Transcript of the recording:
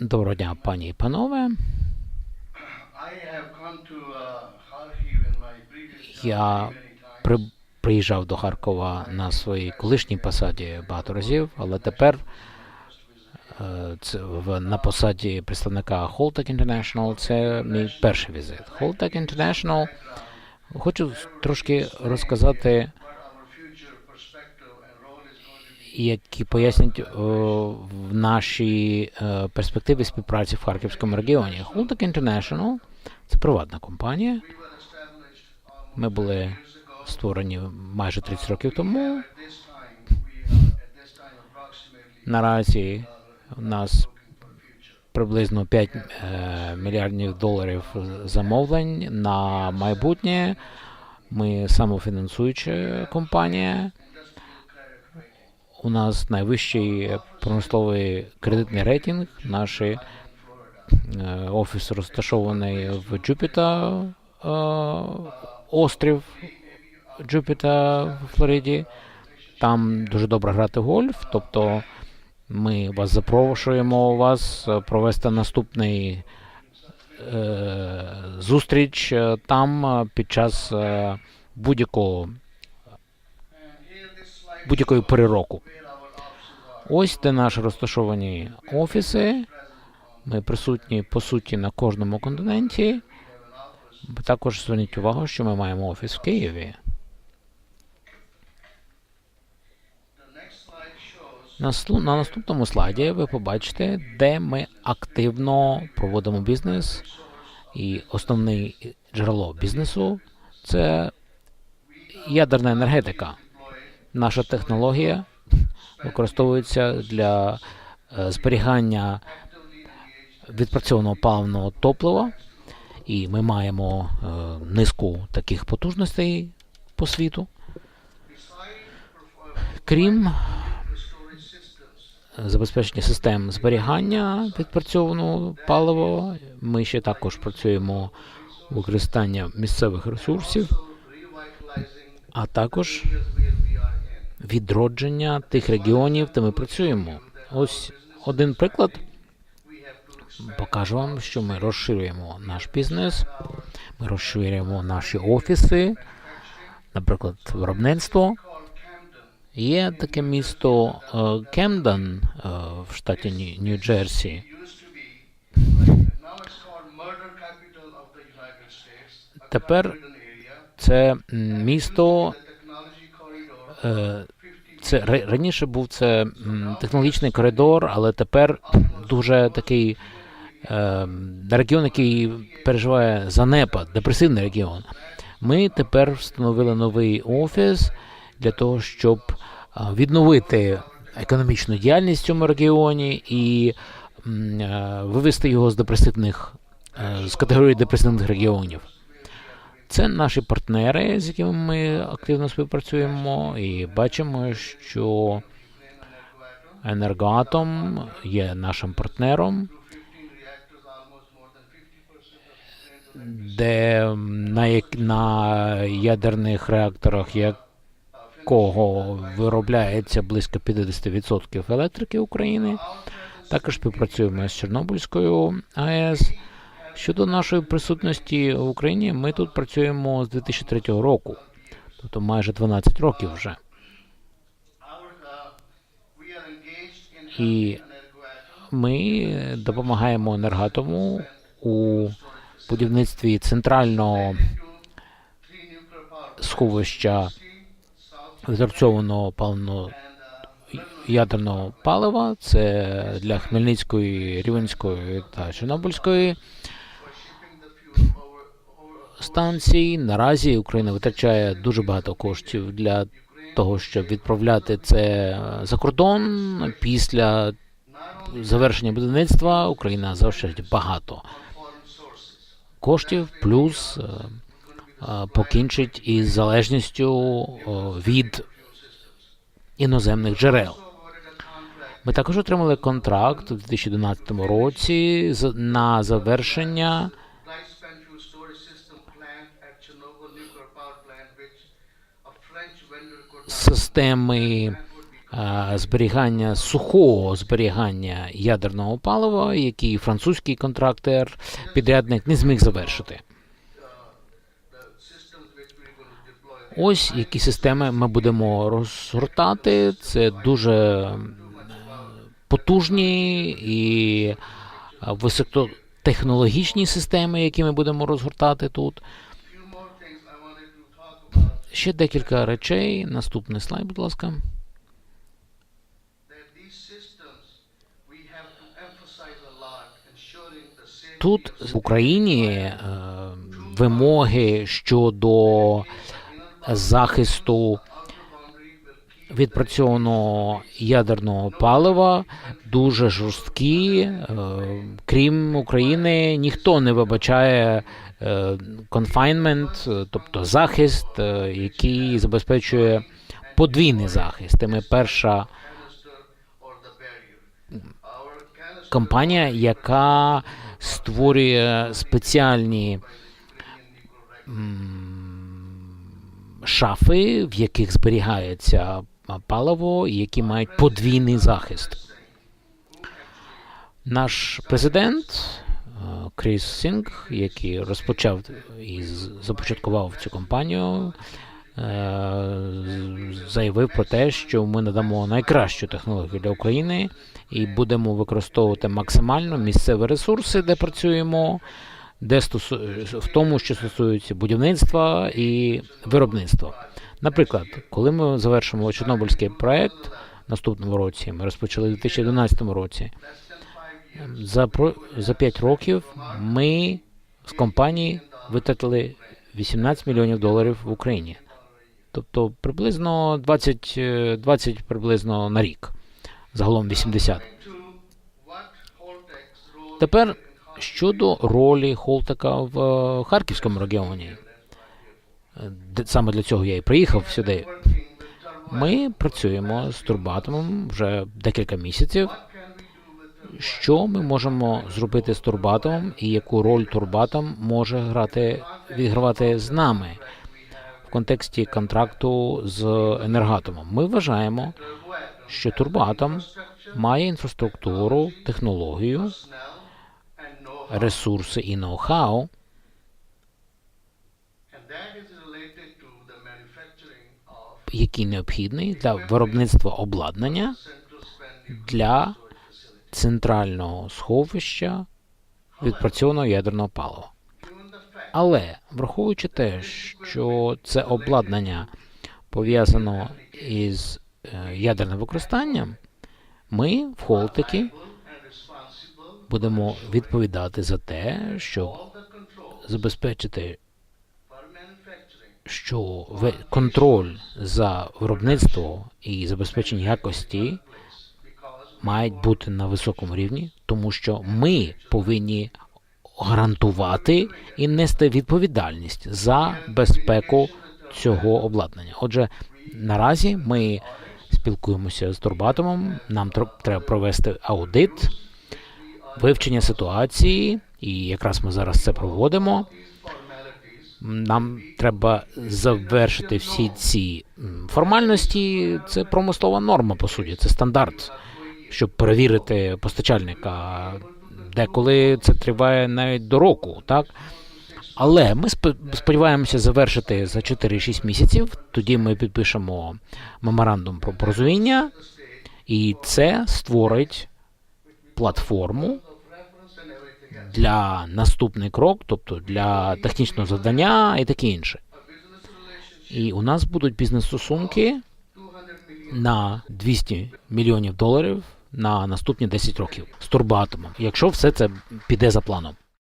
Доброго дня, пані і панове. Uh, Я при, приїжджав до Харкова на своїй колишній посаді багато разів, але тепер е, на посаді представника Holtec International це мій перший візит. Holtec International хочу трошки розказати, які пояснять в нашій е, перспективі співпраці в Харківському регіоні. Holtec International – це приватна компанія. Ми були створені майже 30 років тому. Наразі у нас приблизно 5 е, мільярдів доларів замовлень на майбутнє. Ми самофінансуюча компанія. У нас найвищий промисловий кредитний рейтинг. Наш е, офіс розташований в Джупіта, е, острів Джупіта в Флориді. Там дуже добре грати гольф. Тобто ми вас запрошуємо вас е, провести наступний е, зустріч там під час будь-якого будь-якої пори року. Ось де наші розташовані офіси. Ми присутні по суті на кожному континенті. Також зверніть увагу, що ми маємо офіс в Києві. На наступному слайді ви побачите, де ми активно проводимо бізнес. І основне джерело бізнесу це ядерна енергетика. Наша технологія використовується для е, зберігання відпрацьованого паливного топлива, і ми маємо е, низку таких потужностей по світу. Крім systems. забезпечення систем зберігання відпрацьованого палива. Ми ще також працюємо використання місцевих ресурсів, а також відродження тих регіонів, де ми працюємо. Ось один приклад покажу вам, що ми розширюємо наш бізнес, ми розширюємо наші офіси, наприклад, виробництво. Є таке місто е, Кемден е, в штаті Нью- Нью-Джерсі. Тепер Це місто. The technology corridor. е, 50 Це раніше був це технологічний коридор, але тепер дуже такий е, регіон, який переживає занепад, депресивний регіон. Ми тепер встановили новий офіс для того, щоб е, відновити економічну діяльність в цьому регіоні і е, вивести його з депресивних е, з категорії депресивних регіонів. Це наші партнери, з якими ми активно співпрацюємо, і бачимо, що Енергоатом є нашим партнером, 15 reactors, almost more than 50% of де на, на ядерних реакторах якого виробляється близько 50% електрики України. Також співпрацюємо з Чорнобильською АЕС. Щодо нашої присутності в Україні, ми тут працюємо з 2003 року, тобто майже 12 років вже. І ми допомагаємо енергатому у будівництві центрального сховища and uh, ядерного палива. Це для Хмельницької, Рівенської та Чорнобильської станцій. Наразі Україна витрачає дуже багато коштів для того, щоб відправляти це за кордон. Після завершення будівництва Україна заощаджує багато коштів, плюс е, е, покінчить із залежністю від іноземних джерел. Ми також отримали контракт у 2011 році на завершення системи зберігання сухого зберігання ядерного палива, який французький контрактор, підрядник не зміг завершити. Ось які системи ми будемо розгортати. Це дуже е, потужні і е, високотехнологічні системи, які ми будемо розгортати тут. Ще декілька речей. Наступний слайд, будь ласка. Тут в Україні е, вимоги щодо захисту відпрацьованого ядерного палива дуже жорсткі. Е, Крім України, ніхто не вибачає конфайнмент, тобто захист, е, який забезпечує подвійний захист. Ми перша компанія, яка створює спеціальні шафи, в яких зберігається паливо, які мають подвійний захист. Наш президент е, Кріс Сінг, який розпочав і започаткував цю кампанію, е, заявив про те, що ми надамо найкращу технологію для України і будемо використовувати максимально місцеві ресурси, де працюємо, де стосу... в тому, що стосується будівництва і виробництва. Наприклад, коли ми завершимо Чорнобильський проект наступному році, ми розпочали в 2011 році. За за 5 років ми з компанії витратили 18 мільйонів доларів в Україні. Тобто приблизно 20, е, 20 приблизно на рік. Загалом 80. to what Holtec's role Тепер щодо ролі Холтека в е, Харківському регіоні. Саме для цього я і приїхав сюди. Ми працюємо з Турбатомом вже декілька місяців. Що ми можемо зробити з Турбатом і яку роль Турбатом може грати відгравати з нами в контексті контракту з енергатомом? Ми вважаємо, що Турбатом має інфраструктуру, технологію, ресурси і ноу-хау, який необхідний для виробництва обладнання для центрального сховища відпрацьованого ядерного палива. Але враховуючи те, що це обладнання пов'язано із е, ядерним використанням, ми в Холтики будемо відповідати за те, щоб забезпечити, що контроль за виробництво і забезпечення якості мають бути на високому рівні, тому що ми повинні гарантувати і нести відповідальність за безпеку цього обладнання. Отже, наразі ми спілкуємося з Турбатомом. Нам тр- треба провести аудит, вивчення ситуації, і якраз ми зараз це проводимо. Нам треба завершити всі ці формальності. Це промислова норма, по суті, це стандарт, щоб перевірити постачальника. Деколи це триває навіть до року, так? Але ми сподіваємося завершити за 4-6 місяців. Тоді ми підпишемо меморандум про порозуміння, і це створить платформу для наступний крок, тобто для технічного завдання і таке інше. І у нас будуть бізнес-стосунки на 200 мільйонів доларів на наступні 10 років з турбоатомом, якщо все це піде за планом.